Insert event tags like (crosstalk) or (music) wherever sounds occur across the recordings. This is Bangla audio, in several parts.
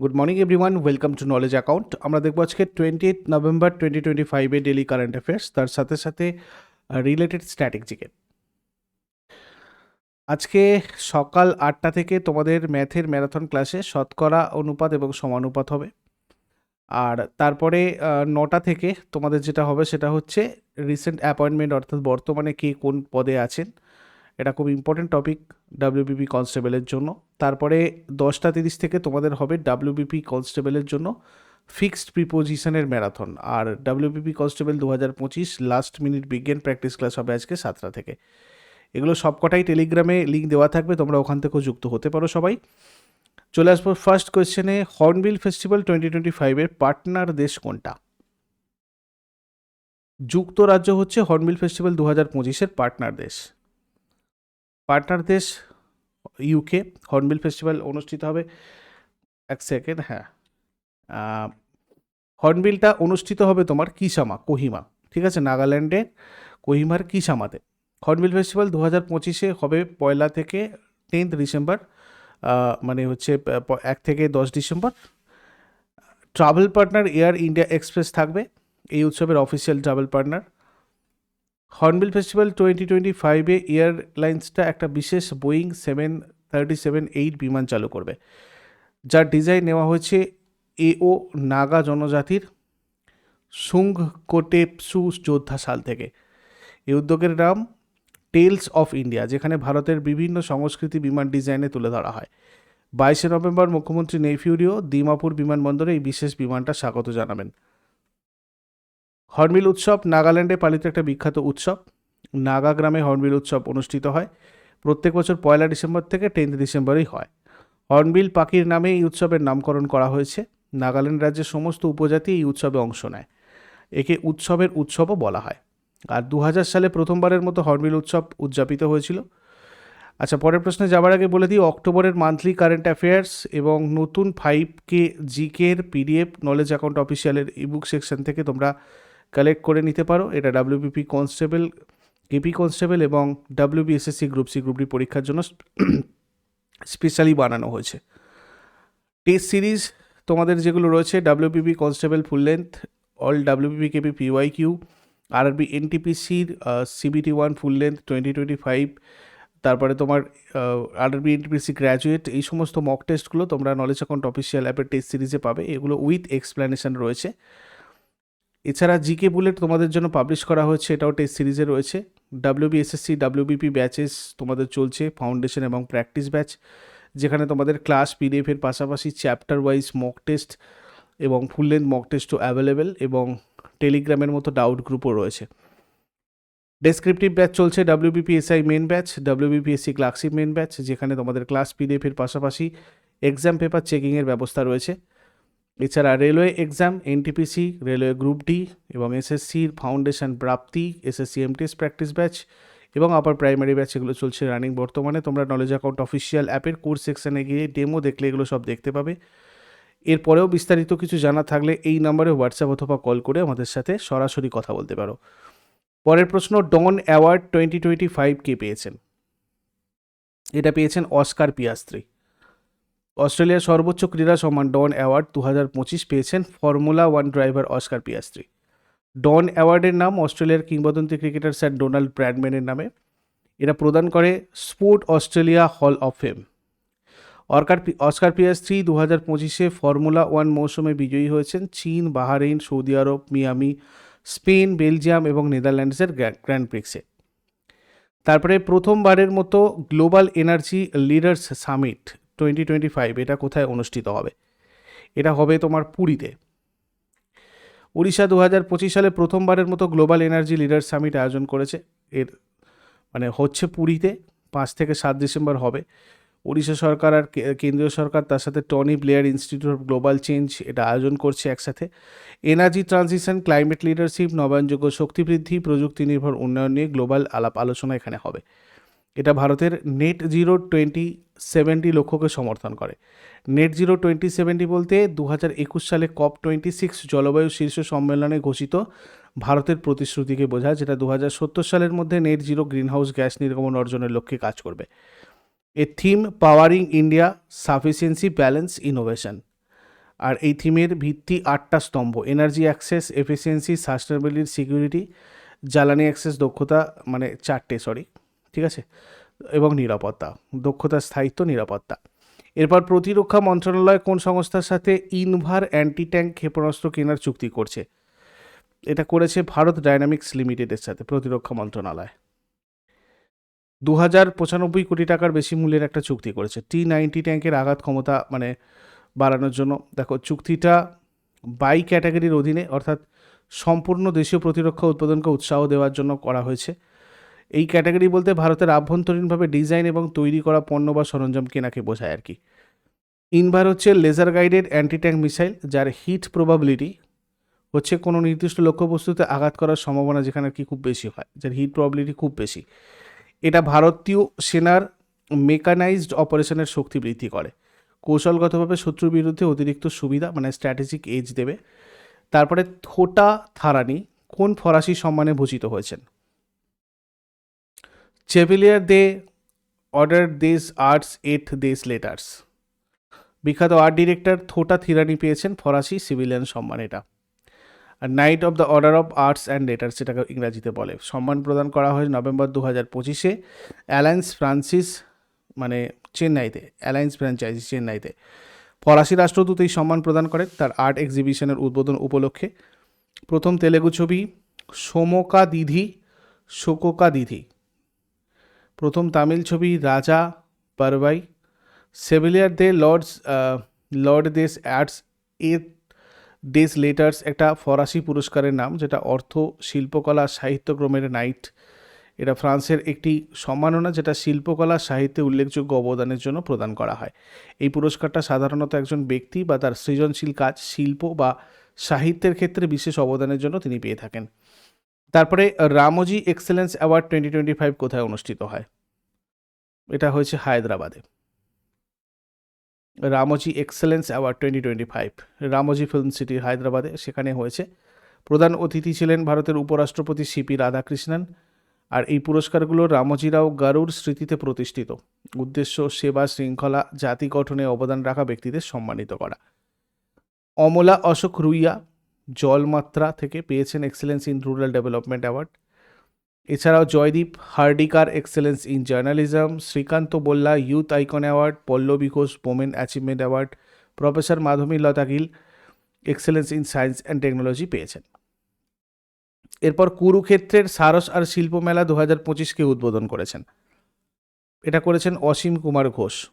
Good morning everyone welcome to knowledge account আমরা দেখব আজকে twenty eight November twenty twenty ফাইভে ডেলি কারেন্ট অ্যাফেয়ার্স তার সাথে সাথে রিলেটেড স্ট্র্যাটেজিকে আজকে সকাল আটটা থেকে তোমাদের ম্যাথের ম্যারাথন ক্লাসে শতকরা অনুপাত এবং সমানুপাত হবে। আর তারপরে নটা থেকে তোমাদের যেটা হবে সেটা হচ্ছে রিসেন্ট অ্যাপয়েন্টমেন্ট অর্থাৎ বর্তমানে কে কোন পদে আছেন। এটা খুব ইম্পর্টেন্ট টপিক ডাব্লিউবিপি কনস্টেবলের জন্য। তারপরে দশটা তিরিশ থেকে তোমাদের হবে ডাব্লিউবিপি কনস্টেবলের জন্য ফিক্সড প্রিপোজিশনের ম্যারাথন আর ডাব্লিউবিপি কনস্টেবল দু হাজার পঁচিশ লাস্ট মিনিট বিজ্ঞান প্র্যাকটিস ক্লাস হবে আজকে সাতটা থেকে। এগুলো সবকটাই টেলিগ্রামে লিঙ্ক দেওয়া থাকবে, তোমরা ওখান থেকেও যুক্ত হতে পারো সবাই। চলে আসব ফার্স্ট কোয়েশ্চেনে হর্নবিল ফেস্টিভ্যাল টোয়েন্টি টোয়েন্টি ফাইভের পার্টনার দেশ কোনটা? যুক্তরাজ্য হচ্ছে হর্নবিল ফেস্টিভ্যাল দু হাজার পঁচিশের পার্টনার দেশ। পার্টনার দেশ ইউকে হর্নবিল ফেস্টিভ্যাল অনুষ্ঠিত হবে। এক সেকেন্ড হ্যাঁ। হর্নবিলটা অনুষ্ঠিত হবে তোমার কিসামা কোহিমা, ঠিক আছে? নাগাল্যান্ডের কোহিমার কিসামাতে হর্নবিল ফেস্টিভ্যাল দু হাজার পঁচিশে হবে পয়লা থেকে টেন্থ ডিসেম্বর মানে হচ্ছে এক থেকে দশ December travel partner Air India Express থাকবে। এই উৎসবের official travel partner hornbill festival twenty twenty ফাইভে এয়ারলাইন্সটা একটা বিশেষ Boeing seven thirty seven eight বিমান চালু করবে। যার ডিজাইন নেওয়া হয়েছে এও নাগা জনজাতির সুং কোটেপসু যোদ্ধা সাল থেকে। এই উদ্যোগের নাম টেলস অফ ইন্ডিয়া, যেখানে ভারতের বিভিন্ন সংস্কৃতি বিমান ডিজাইনে তুলে ধরা হয়। বাইশে নভেম্বর মুখ্যমন্ত্রী নেইফিউরিও দিমাপুর বিমানবন্দরে এই বিশেষ বিমানটা স্বাগত জানাবেন। হর্নবিল উৎসব নাগাল্যান্ডে পালিত একটা বিখ্যাত উৎসব। নাগা গ্রামে হর্নবিল উৎসব অনুষ্ঠিত হয়। প্রত্যেক বছর পয়লা ডিসেম্বর থেকে টেন্থ ডিসেম্বরেই হয়। হর্নবিল পাখির নামে এই উৎসবের নামকরণ করা হয়েছে। নাগাল্যান্ড রাজ্যের সমস্ত উপজাতি এই উৎসবে অংশ নেয়। একে উৎসবের উৎসবও বলা হয়। আর দু হাজার সালে প্রথমবারের মতো হর্নবিল উৎসব উদযাপিত হয়েছিল। আচ্ছা পরের প্রশ্নে যাওয়ার আগে বলে দিই, অক্টোবরের মান্থলি কারেন্ট অ্যাফেয়ার্স এবং নতুন ফাইভ কে জিকের পিডিএফ, নলেজ অ্যাকাউন্ট অফিসিয়ালের ইবুক সেকশন থেকে তোমরা কালেক্ট করে নিতে পারো। এটা ডাব্লিউবিপি কনস্টেবল কেপি কনস্টেবল এবং WBSSC group C group D পরীক্ষার জন্য স্পেশালি বানানো হয়েছে। টেস্ট সিরিজ তোমাদের যেগুলো রয়েছে WBP constable full length all WBP KP PYQ আর আর RRB এনটিপিসির CBT one full length twenty twenty five তারপরে তোমার আরআরবি এনটিপিসি গ্র্যাজুয়েট এই সমস্ত মক টেস্টগুলো তোমরা নলেজ অ্যাকাউন্ট অফিসিয়াল অ্যাপের টেস্ট সিরিজে পাবে। এগুলো উইথ এক্সপ্লেনেশন রয়েছে। এছাড়া জিকে বুলেট তোমাদের জন্য পাবলিশ করা হয়েছে, এটাও টেস্ট সিরিজে রয়েছে। ডাব্লিউবিএসএসসি ডাব্লিউবিপি ব্যাচেস তোমাদের চলছে ফাউন্ডেশন এবং প্র্যাকটিস ব্যাচ যেখানে তোমাদের ক্লাস পিডিএফের পাশাপাশি চ্যাপ্টার ওয়াইজ মক টেস্ট এবং ফুল লেন্থ মক টেস্টও অ্যাভেলেবেল এবং টেলিগ্রামের মতো ডাউট গ্রুপও রয়েছে। ডেসক্রিপটিভ ব্যাচ চলছে WBPSI main batch WBPSC clerkship main batch যেখানে তোমাদের ক্লাস পিডিএফের পাশাপাশি এক্সাম পেপার চেকিংয়ের ব্যবস্থা রয়েছে। এছাড়া railway exam NTPC railway group D এবং এসএসসির foundation Prapti SSC MTS practice batch এবং আপার প্রাইমারি ব্যাচ এগুলো চলছে রানিং বর্তমানে তোমরা নলেজ অ্যাকাউন্ট অফিসিয়াল অ্যাপের কোর্স সেকশানে গিয়ে ডেমো দেখলে এগুলো সব দেখতে পাবে। এরপরেও বিস্তারিত কিছু জানা থাকলে এই নম্বরে হোয়াটসঅ্যাপ অথবা কল করে আমাদের সাথে সরাসরি কথা বলতে পারো। পরের প্রশ্ন Don award twenty twenty five কে পেয়েছেন? এটা পেয়েছেন অস্কার পিয়াস্ত্রী। অস্ট্রেলিয়ার সর্বোচ্চ ক্রীড়া সম্মান ডন অ্যাওয়ার্ড দু হাজার পঁচিশ পেয়েছেন Formula One driver Oscar Piastri. ডন অ্যাওয়ার্ডের নাম অস্ট্রেলিয়ার কিংবদন্তি ক্রিকেটার স্যার ডোনাল্ড ব্র্যাডম্যানের নামে। এরা প্রদান করে Sport Australia Hall of Fame. অর্কার Oscar Piastri দু হাজার পঁচিশে ফর্মুলা ওয়ান মৌসুমে বিজয়ী হয়েছেন চীন, বাহারেইন, সৌদি আরব, মিয়ামি, স্পেন, বেলজিয়াম এবং নেদারল্যান্ডসের গ্র্যান্ড প্রিক্সে। তারপরে প্রথমবারের মতো global energy leaders summit twenty twenty five এটা কোথায় অনুষ্ঠিত হবে? এটা হবে তোমার পুরীতে। উড়িষ্যা দু হাজার পঁচিশ সালে প্রথমবারের মতো গ্লোবাল এনার্জি লিডার্স সামিট আয়োজন করেছে। এর মানে হচ্ছে পুরীতে, পাঁচ থেকে সাত ডিসেম্বর হবে। উড়িষ্যা সরকার আর কেন্দ্রীয় সরকার তার সাথে Tony Blair Institute of Global Change এটা আয়োজন করছে একসাথে। এনার্জি ট্রানজিশন ক্লাইমেট লিডারশিপ নবায়নযোগ্য শক্তি বৃদ্ধি, প্রযুক্তি নির্ভর উন্নয়ন নিয়ে গ্লোবাল আলাপ আলোচনা এখানে হবে। এটা ভারতের নেট জিরো টোয়েন্টি সেভেন্টি লক্ষ্যকে সমর্থন করে। নেট জিরো টোয়েন্টি সেভেন্টি বলতে দু হাজার একুশ সালে কপ টোয়েন্টি সিক্স জলবায়ু শীর্ষ সম্মেলনে ঘোষিত ভারতের প্রতিশ্রুতিকে বোঝায়, যেটা দু হাজার সত্তর সালের মধ্যে নেট জিরো গ্রিনহাউস গ্যাস নির্গমন অর্জনের লক্ষ্যে কাজ করবে। এ theme powering India sufficiency balance innovation আর এই থিমের ভিত্তি আটটা স্তম্ভ energy access efficiency sustainability security জ্বালানি অ্যাক্সেস দক্ষতা মানে চারটে সরি ঠিক আছে? এবং নিরাপত্তা, দক্ষতা, স্থায়িত্ব, নিরাপত্তা। এরপর প্রতিরক্ষা মন্ত্রণালয় কোন সংস্থার সাথে ইনভার অ্যান্টি ট্যাঙ্ক ক্ষেপণাস্ত্র কেনার চুক্তি করছে? এটা করেছে ভারত ডায়নামিক্স লিমিটেডের সাথে, প্রতিরক্ষা মন্ত্রণালয়। দু হাজার পঁচানব্বই কোটি টাকার বেশি মূল্যের একটা চুক্তি করেছে। টি নাইনটি ট্যাঙ্কের আঘাত ক্ষমতা মানে বাড়ানোর জন্য। দেখো, চুক্তিটা বাই ক্যাটাগরির অধীনে, অর্থাৎ সম্পূর্ণ দেশীয় প্রতিরক্ষা উৎপাদনকে উৎসাহ দেওয়ার জন্য করা হয়েছে। এই ক্যাটাগরি বলতে ভারতের আভ্যন্তরীণভাবে ডিজাইন এবং তৈরি করা পণ্য বা সরঞ্জাম কেনাকে বোঝায় আর কি। ইনভার হচ্ছে laser guided anti tank missile, যার হিট প্রবাবিলিটি হচ্ছে কোনো নির্দিষ্ট লক্ষ্যবস্তুতে আঘাত করার সম্ভাবনা যেখানে কি খুব বেশি হয়, যার হিট প্রবাবিলিটি খুব বেশি। এটা ভারতীয় সেনার মেকানাইজড অপারেশনের শক্তি বৃদ্ধি করে। কৌশলগতভাবে শত্রুর বিরুদ্ধে অতিরিক্ত সুবিধা মানে স্ট্র্যাটেজিক এজ দেবে। তারপরে থোটা থারানি, কোন ফরাসি সম্মানে ভূষিত হয়েছেন? Chevalier de Order des Arts et des Lettres বিখ্যাত আর্ট ডিরেক্টর থোটা থিরানি পেয়েছেন ফরাসি সিভিলিয়ান সম্মান এটা। আর knight of the order of arts and letters যেটাকে ইংরাজিতে বলে। সম্মান প্রদান করা হয় নভেম্বর দু হাজার পঁচিশে অ্যালায়েন্স ফ্রান্সিস মানে চেন্নাইতে অ্যালায়েন্স ফ্র্যাঞ্চাইজি চেন্নাইতে। ফরাসি রাষ্ট্রদূত এই সম্মান প্রদান করেন তার আর্ট এক্সিবিশনের উদ্বোধন উপলক্ষে। প্রথম তেলেগু ছবি, সোমকা দিধি, শোকোকা দিধি। প্রথম তামিল ছবি রাজা পারবাই, সেভিলিয়ার দে লর্ডস লর্ড দেশ অ্যাডস এ ডেস লেটার্স একটা ফরাসি পুরস্কারের নাম, যেটা অর্থ, শিল্পকলা, সাহিত্যক্রমের নাইট। এটা ফ্রান্সের একটি সম্মাননা, যেটা শিল্পকলা, সাহিত্যে উল্লেখযোগ্য অবদানের জন্য প্রদান করা হয়। এই পুরস্কারটা সাধারণত একজন ব্যক্তি বা তার সৃজনশীল কাজ, শিল্প বা সাহিত্যের ক্ষেত্রে বিশেষ অবদানের জন্য তিনি পেয়ে থাকেন। তারপরে Ramoji excellence award twenty twenty five কোথায় অনুষ্ঠিত হয়? এটা হয়েছে হায়দ্রাবাদে। Ramoji excellence award twenty twenty five Ramoji film city হায়দ্রাবাদে। সেখানে হয়েছে, প্রধান অতিথি ছিলেন ভারতের উপরাষ্ট্রপতি সিপি রাধাকৃষ্ণন, আর এই পুরস্কারগুলো রামোজিরাও গারুর স্মৃতিতে প্রতিষ্ঠিত। উদ্দেশ্য, সেবা, শৃঙ্খলা, জাতি গঠনে অবদান রাখা ব্যক্তিদের সম্মানিত করা। অমলা অশোক রুইয়া জলমাত্রা থেকে পেয়েছেন excellence in rural development award এছাড়াও Joydeep Hardikar excellence in journalism Srikanth Balla youth icon award Pallavi Ghosh women achievement award professor Madhavi Latha Gali excellence in science and technology পেয়েছেন। এরপর কুরুক্ষেত্রের সারস আর শিল্প মেলা দু হাজার পঁচিশকে উদ্বোধন করেছেন। এটা করেছেন অসীম কুমার ঘোষ।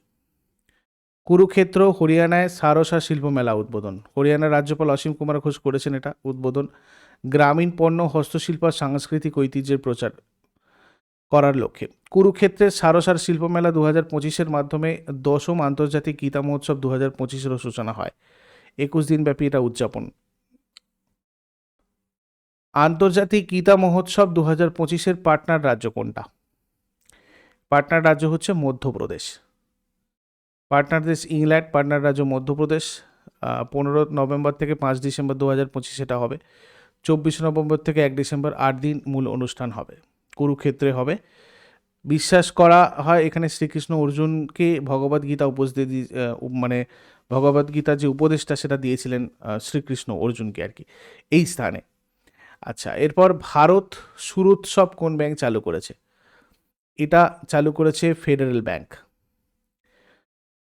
কুরুক্ষেত্র, হরিয়ানায় সারসা শিল্প মেলা উদ্বোধন। হরিয়ানার রাজ্যপাল অসীম কুমার ঘোষ করেছেন এটা উদ্বোধন। গ্রামীণ পণ্য, হস্তশিল্প আর সাংস্কৃতিক ঐতিহ্যের প্রচার করার লক্ষ্যে। কুরুক্ষেত্রের সারসার শিল্প মেলা দু হাজার পঁচিশের মাধ্যমে দশম আন্তর্জাতিক গীতা মহোৎসব দু হাজার পঁচিশেরও সূচনা হয়। একুশ দিনব্যাপী এটা উদযাপন। আন্তর্জাতিক গীতা মহোৎসব দু হাজার পঁচিশের পার্টনার রাজ্য কোনটা? পার্টনার রাজ্য হচ্ছে মধ্যপ্রদেশ। পার্টনার দেশ ইংল্যান্ড, পার্টনার রাজ্য মধ্যপ্রদেশ পনেরো নভেম্বর থেকে পাঁচ ডিসেম্বর দু হাজার পঁচিশ এটা হবে। চব্বিশ নভেম্বর থেকে এক ডিসেম্বর আট দিন মূল অনুষ্ঠান হবে, কুরুক্ষেত্রে হবে। বিশ্বাস করা হয় এখানে শ্রীকৃষ্ণ অর্জুনকে ভগবদ্গীতা উপদেশ দিয়ে মানে ভগবদ্গীতার যে উপদেশটা সেটা দিয়েছিলেন শ্রীকৃষ্ণ অর্জুনকে আর কি, এই স্থানে। আচ্ছা এরপর ভারত সুরোৎসব কোন ব্যাংক চালু করেছে? এটা চালু করেছে ফেডারেল ব্যাংক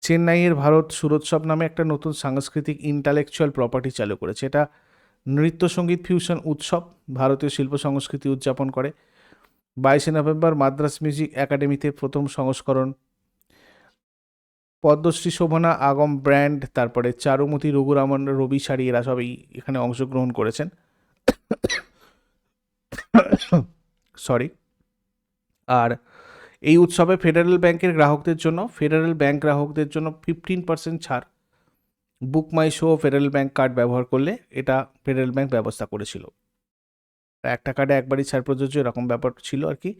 চেন্নাইয়ের ভারত সুরোৎসব নামে একটা নতুন সাংস্কৃতিক ইন্টালেকচুয়াল প্রপার্টি চালু করেছে। এটা নৃত্য সংগীত ফিউশন উৎসব, ভারতীয় শিল্প সংস্কৃতি উদযাপন করে। বাইশে নভেম্বর মাদ্রাস মিউজিক একাডেমিতে প্রথম সংস্করণ। পদ্মশ্রী শোভনা, আগম ব্র্যান্ড তারপরে চারুমতি, রঘুরামন, রবি শাড়ি, এরা সবই এখানে অংশগ্রহণ করেছেন। (coughs) সরি আর এই উৎসবে ফেডারেল ব্যাংকের গ্রাহকদের জন্য ফেডারেল ব্যাংক গ্রাহকদের জন্য ফিফটিন পার্সেন্ট ছাড় Book My Show Federal bank card ব্যবহার করলে এটা ফেডারেল ব্যাংক ব্যবস্থা করেছিল। একটা কার্ডে একবারই ছাড় প্রযোজ্য, এরকম ব্যাপার ছিল আর কি।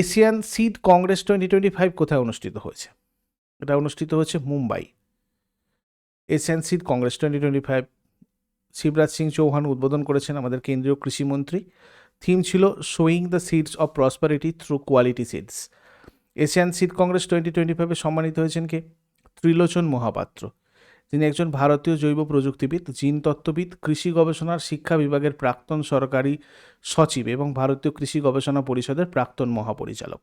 Asian seed congress twenty twenty five কোথায় অনুষ্ঠিত হয়েছে? এটা অনুষ্ঠিত হয়েছে Mumbai. Asian seed congress twenty twenty five Shivraj Singh Chouhan উদ্বোধন করেছেন আমাদের কেন্দ্রীয় কৃষিমন্ত্রী থিম ছিল sowing the seeds of prosperity through quality seeds. Asian seed congress twenty twenty ফাইভে সম্মানিত হয়েছেন কে? ত্রিলোচন মহাপাত্র। তিনি একজন ভারতীয় জৈব প্রযুক্তিবিদ, জিন তত্ত্ববিদ, কৃষি গবেষণার শিক্ষা বিভাগের প্রাক্তন সরকারি সচিব এবং ভারতীয় কৃষি গবেষণা পরিষদের প্রাক্তন মহাপরিচালক।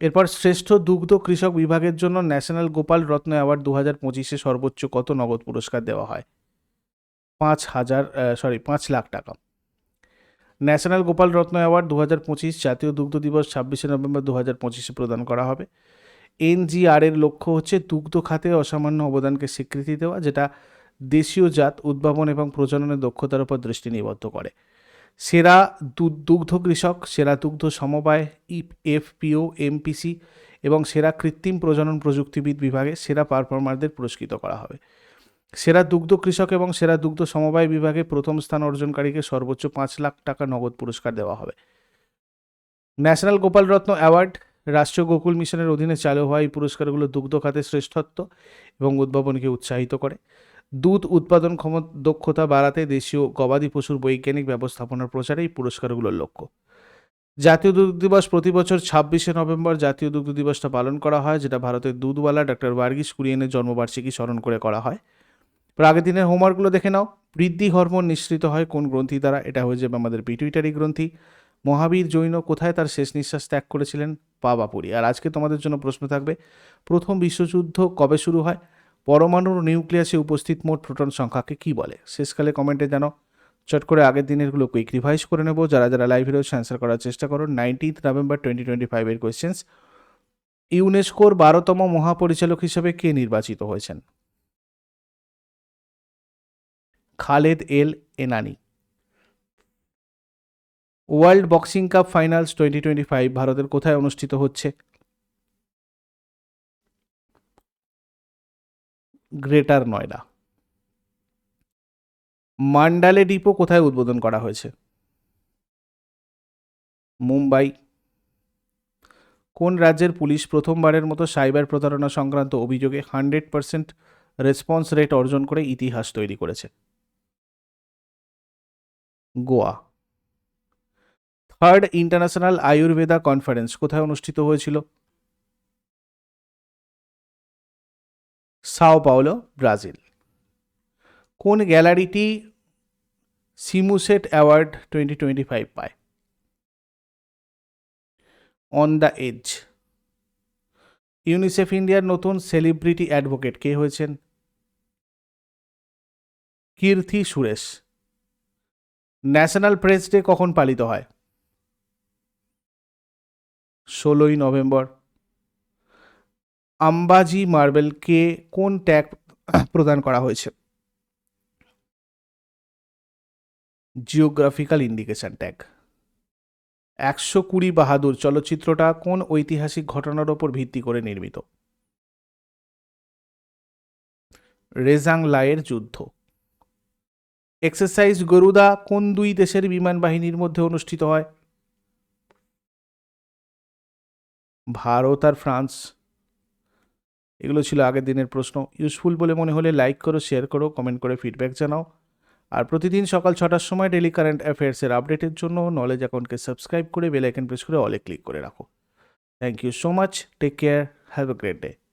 এরপর শ্রেষ্ঠ দুগ্ধ কৃষক বিভাগের জন্য ন্যাশনাল গোপাল রত্ন অ্যাওয়ার্ড দু হাজার পঁচিশে সর্বোচ্চ কত নগদ পুরস্কার দেওয়া হয়? পাঁচ হাজার সরি পাঁচ লাখ টাকা। ন্যাশনাল গোপাল রত্ন অ্যাওয়ার্ড দু হাজার পঁচিশ জাতীয় দুগ্ধ দিবস ছাব্বিশে নভেম্বর দু হাজার পঁচিশে প্রদান করা হবে। এনজিআর এর লক্ষ্য হচ্ছে দুগ্ধ খাতে অসামান্য অবদানকে স্বীকৃতি দেওয়া, যেটা দেশীয় জাত উদ্ভাবন এবং প্রজননের দক্ষতার উপর দৃষ্টি নিবদ্ধ করে। সেরা দুগ্ধ কৃষক, সেরা দুগ্ধ সমবায় এফপিও, এমপিসি এবং সেরা কৃত্রিম প্রজনন প্রযুক্তিবিদ বিভাগে সেরা পারফর্মারদের পুরস্কৃত করা হবে। সেরা দুগ্ধ কৃষক এবং সেরা দুগ্ধ সমবায় বিভাগে প্রথম স্থান অর্জনকারীকে সর্বোচ্চ পাঁচ লাখ টাকা নগদ পুরস্কার দেওয়া হবে। ন্যাশনাল গোপাল রত্ন অ্যাওয়ার্ড, রাষ্ট্রীয় গোকুল মিশনের অধীনে চালু হওয়া এই পুরস্কারগুলো দুগ্ধ খাতে শ্রেষ্ঠত্ব এবং উদ্ভাবনকে উৎসাহিত করে। দুধ উৎপাদন ক্ষম, দক্ষতা বাড়াতে দেশীয় গবাদি পশুর বৈজ্ঞানিক ব্যবস্থাপনার প্রচারে এই পুরস্কারগুলোর লক্ষ্য। জাতীয় দুগ্ধ দিবস প্রতি বছর ছাব্বিশে নভেম্বর জাতীয় দুগ্ধ দিবসটা পালন করা হয়, যেটা ভারতের দুধওয়ালা ডক্টর বার্গিস কুরিয়েনের জন্মবার্ষিকী স্মরণ করে করা হয়। এবার আগের দিনের হোমওয়ার্কগুলো দেখে নাও। বৃদ্ধি হরমোন নিঃসৃত হয় কোন গ্রন্থি দ্বারা? এটা হয়ে যাবে আমাদের পিটুইটারি গ্রন্থি। মহাবীর জৈন কোথায় তার শেষ নিঃশ্বাস ত্যাগ করেছিলেন? পাবাপুরি। আর আজকে তোমাদের জন্য প্রশ্ন থাকবে, প্রথম বিশ্বযুদ্ধ কবে শুরু হয়? পরমাণুর নিউক্লিয়াসে উপস্থিত মোট প্রোটন সংখ্যাকে কি বলে? শেষকালে কমেন্টে জানো চট করে আগের দিনেরগুলো কুইক রিভাইজ করে নেব। যারা যারা লাইভ রয়েছে অ্যান্সার করার চেষ্টা করো নাইনটিন্থ নভেম্বর টোয়েন্টি টোয়েন্টি ফাইভের কোয়েশ্চেন্স ইউনেস্কোর বারোতম মহাপরিচালক হিসেবে কে নির্বাচিত হয়েছেন? Khaled El Enany. World boxing cup finals twenty twenty five ভারতের কোথায় অনুষ্ঠিত হচ্ছে? গ্রেটার নয়ডা। মান্ডালে ডিপো কোথায় উদ্বোধন করা হয়েছে? মুম্বাই। কোন রাজ্যের পুলিশ প্রথমবারের মতো সাইবার প্রতারণা সংক্রান্ত অভিযোগে হান্ড্রেড পার্সেন্ট রেসপন্স রেট অর্জন করে ইতিহাস তৈরি করেছে? Goa. Third international Ayurveda conference কোথায় অনুষ্ঠিত হয়েছিল? সাও পাওলো ব্রাজিল কোন গ্যালারিটি CIMUSET award twenty twenty five পায়? অন দ্য এজ ইউনিসেফ ইন্ডিয়ার নতুন সেলিব্রিটি অ্যাডভোকেট কে হয়েছেন? Keerthy Suresh. National press day কখন পালিত হয়? ষোলোই নভেম্বর। আম্বাজি মার্বেলকে কোন ট্যাগ প্রদান করা হয়েছে? Geographical indication tag. একশো কুড়ি বাহাদুর চলচ্চিত্রটা কোন ঐতিহাসিক ঘটনার ওপর ভিত্তি করে নির্মিত? রেজাং লায়ের যুদ্ধ। এক্সারসাইজ গরুদা কোন দুই দেশের বিমান বাহিনীর মধ্যে অনুষ্ঠিত হয়? ভারত আর ফ্রান্স। এগুলো ছিল আগের দিনের প্রশ্ন। ইউজফুল বলে মনে হলে লাইক করো, শেয়ার করো, কমেন্ট করে ফিডব্যাক জানাও। আর প্রতিদিন সকাল ছটার সময় ডেলি কারেন্ট অ্যাফেয়ার্সের আপডেটের জন্য নলেজ অ্যাকাউন্টকে সাবস্ক্রাইব করে বেল আইকন প্রেস করে অলে ক্লিক করে রাখো। Thank you so much take care have a great day